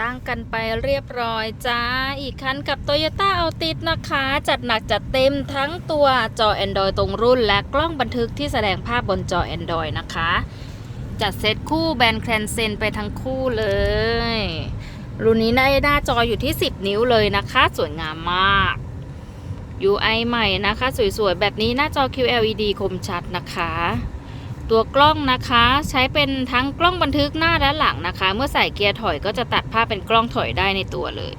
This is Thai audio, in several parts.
ตั้งกันไปเรียบร้อยจ้า อีกคันกับ Toyota a l t i s นะคะ จัดหนักจัดเต็มทั้งตัวจอ Android ตรงรุ่น และกล้องบันทึกที่แสดงภาพบนจอ Android นะคะ จัดเซตคู่แบนแคลนเซนไปทั้งคู่เลย รุ่นนี้ได้หน้าจออยู่ที่ 10 นิ้วเลยนะคะ สวยงามมาก UI ใหม่นะคะ สวยๆ แบบนี้หน้าจอ QLED คมชัดนะคะ ตัวกล้องนะคะใช้เป็นทั้งกล้องบันทึกหน้าและหลังนะคะ เมื่อใส่เกียร์ถอยก็จะตัดภาพเป็นกล้องถอยได้ในตัวเลย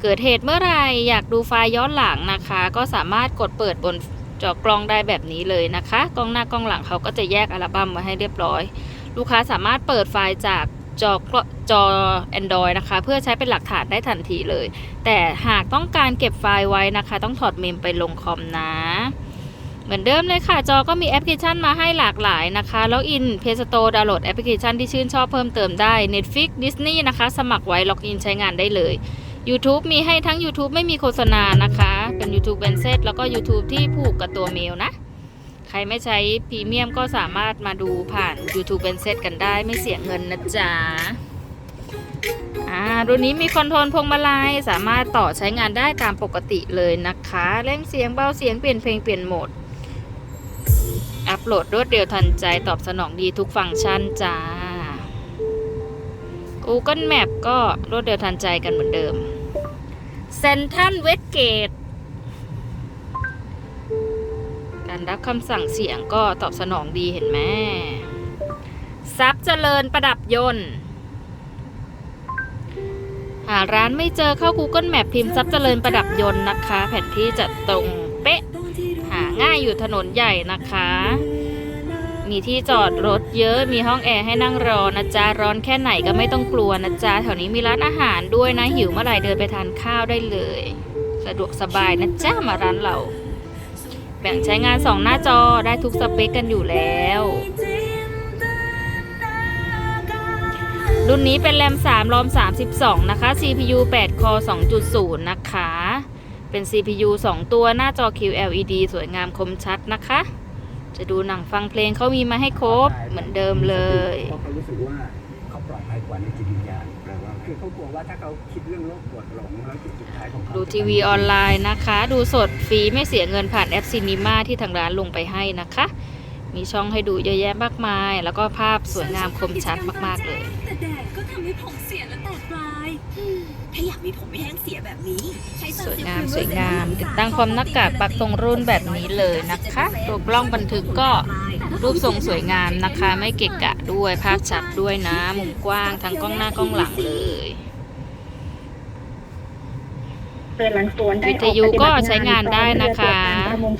เกิดเหตุเมื่อไรอยากดูไฟล์ย้อนหลังนะคะ ก็สามารถกดเปิดบนจอกล้องได้แบบนี้เลยนะคะ กล้องหน้ากล้องหลังเขาก็จะแยกอัลบั้มมาให้เรียบร้อย ลูกค้าสามารถเปิดไฟล์จากจอจอ Android นะคะ เพื่อใช้เป็นหลักฐานได้ทันทีเลย แต่หากต้องการเก็บไฟล์ไว้นะคะ ต้องถอดเมมไปลงคอมนะ เหมือนเดิมเลยค่ะ จอก็มีแอปพลิเคชันมาให้หลากหลายนะคะแล้วอิน Play Store ดาวน์โหลดแอปพลิเคชันที่ชื่นชอบเพิ่มเติมได้ Netflix Disney นะคะ สมัครไว้ล็อกอินใช้งานได้เลย YouTube มีให้ทั้ง YouTube ไม่มีโฆษณานะคะ เป็น YouTube เบนเซตแล้วก็ YouTube ที่ผูกกับตัวเมลนะ ใครไม่ใช้พรีเมียมก็สามารถมาดูผ่าน YouTube เบนเซตกันได้ไม่เสียเงินนะจ๊ะอ่ารุ่นนี้มีคอนโทรลพวงมาลัยสามารถต่อใช้งานได้ตามปกติเลยนะคะ เร่งเสียงเบาเสียงเปลี่ยนเพลงเปลี่ยนโหมด อัปโหลดรวดเร็วทันใจตอบสนองดีทุกฟังก์ชันจ้า Google Map ก็รวดเร็วทันใจกันเหมือนเดิมเซนทันเวสเกตการรับคำสั่งเสียงก็ตอบสนองดีเห็นไหมซับเจริญประดับยนต์ หาร้านไม่เจอเข้า Google Map พิมพ์ซับเจริญประดับยนต์นะคะ แผนที่จะตรง ง่ายอยู่ถนนใหญ่นะคะ มีที่จอดรถเยอะมีห้องแอร์ให้นั่งรอนะจ๊ะร้อนแค่ไหนก็ไม่ต้องกลัวนะจ๊ะแถวนี้มีร้านอาหารด้วยนะหิวเมื่อไหร่เดินไปทานข้าวได้เลย สะดวกสบายนะจ๊ะมาร้านเรา แบ่งใช้งาน2หน้าจอได้ทุกสเปคกันอยู่แล้วรุ่นนี้เป็นแรม3รอม 32 นะคะ CPU 8 Core 2.0 นะคะ เป็น CPU 2 ตัวหน้าจอ QLED สวยงามคมชัดนะคะ จะดูหนังฟังเพลงเขามีมาให้ครบเหมือนเดิมเลยเพราะเขารู้สึกว่าเขาปลอดภัยกว่าในจิตวิญญาณแปลว่าคือเขากลัวว่าถ้าเขาคิดเรื่องโรคปวดหลงแล้วจุดสุดท้ายของเขาดูทีวีออนไลน์นะคะ ดูสดฟรีไม่เสียเงินผ่านแอปซีนีมาที่ทางร้านลงไปให้นะคะ มีช่องให้ดูเยอะแยะมากมาย แล้วก็ภาพสวยงามคมชัดมากๆเลย แต่แดดก็ทำให้ผมเสียและแตกปลายอืมถ้าอยากมีผมไม่แห้งเสียแบบนี้ ใช้สวยงามสวยงาม ติดตั้งความหน้ากากปักตรงรุ่นแบบนี้เลยนะคะตัวกล้องบันทึกก็รูปทรงสวยงามนะคะ ไม่เกะกะด้วยภาพชัดด้วยนะ มุมกว้างทั้งกล้องหน้ากล้องหลังเลย เรือหลังสวนได้วิทยุก็ใช้งานได้นะคะประมง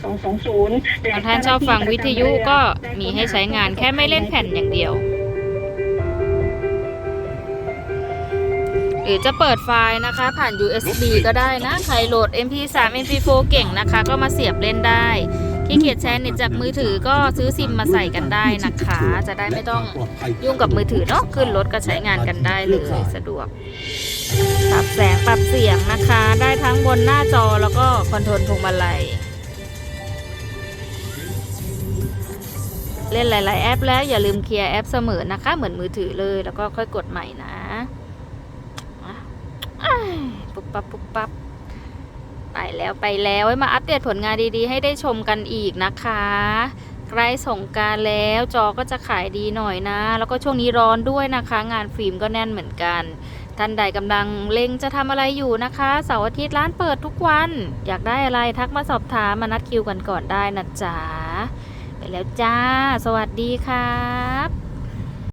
220บางท่านชอบฟังวิทยุก็มีให้ใช้งานแค่ไม่เล่นแผ่นอย่างเดียว หรือจะเปิดไฟล์นะคะผ่าน USB ก็ได้นะ ใครโหลด MP3 MP4 เก่งนะคะ ก็มาเสียบเล่นได้ขี้เกียจแชร์เน็ตจากมือถือก็ซื้อซิมมาใส่กันได้นะคะ จะได้ไม่ต้องยุ่งกับมือถือเนาะขึ้นรถก็ใช้งานกันได้เลยสะดวก ปรับแสงปรับเสียงนะคะ ได้ทั้งบนหน้าจอแล้วก็คอนโทรลพวงมาลัย เล่นหลาย ๆ แอปแล้วอย่าลืมเคลียร์แอปเสมอนะคะ เหมือนมือถือเลยแล้วก็ค่อยกดใหม่นะปุ๊บปั๊บปุ๊บปั๊บไปแล้วไปแล้วไว้มาอัปเดตผลงานดีๆ ให้ได้ชมกันอีกนะคะใกล้สงการแล้วจอก็จะขายดีหน่อยนะ แล้วก็ช่วงนี้ร้อนด้วยนะคะ งานฟิล์มก็แน่นเหมือนกัน ท่านใดกำลังเล็งจะทำอะไรอยู่นะคะเสาร์อาทิตย์ร้านเปิดทุกวัน อยากได้อะไรทักมาสอบถามมานัดคิวกันก่อนได้นะจ๊ะไปแล้วจ้า สวัสดีครับ